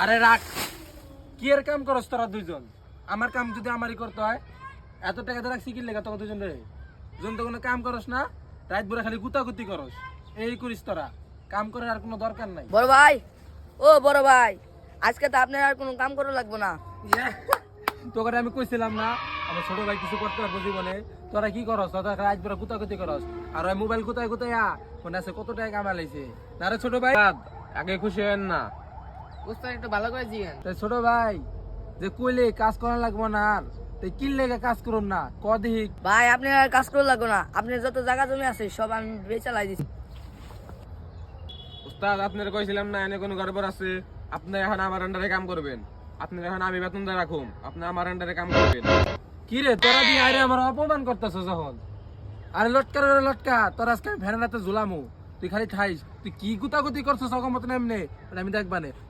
আরে রাখ। কি এর কাম করস তোরা দুইজন? আমার কাম যদি আমারই করতে হয় এত টাকা দিয়ে রাখছি কি লেগে তোকে দুজন রে? দুজন তো কোনো কাম করস না রাত ভরে খালি গুতাগুতি করস। এই করিস তোরা। কাম করার আর কোনো দরকার নাই। বড় ভাই ও বড় ভাই আজকে তো আপনার আর কোনো কাম করা লাগবে না। তোকে আমি কইছিলাম না আমার ছোট ভাই কিছু করতে পারব জীবনে। তোরা কি করস? তোরা রাত ভরে গুতাগুতি করস। আর ওই মোবাইল গুতায় গুতাইয়া মনে আছে কত টাকা কামালাইছে না রে ছোট ভাই আগে খুশি হবেন না। উস্তাদ একটু ভালো করে তাই ছোট ভাই যে কইলে কাজ করা লাগবো না আর। তাই কি লেগে কাজ করুন না? ক ভাই আপনি আর কাজ করা লাগবে না। আপনার যত জায়গা জমি আছে সব আমি বেচালাই দিচ্ছি উস্তাদ আপনার কইছিলাম না এনে কোনো গড়বড় আছে? আপনি এখন আমার আন্ডারে কাম করবেন। আপনি এখন আমি বেতন দিয়ে রাখুম। আপনি আমার আন্ডারে কাম করবেন। কি রে তোরা দিয়ে আরে আমার অপমান করতেছ যখন আরে লটকা রে লটকা। তোর আজকে আমি ঝুলামু। তুই খালি ঠাইস। তুই কি গুতাগুতি করছিস অগমত এমনি? আমি দেখবানে।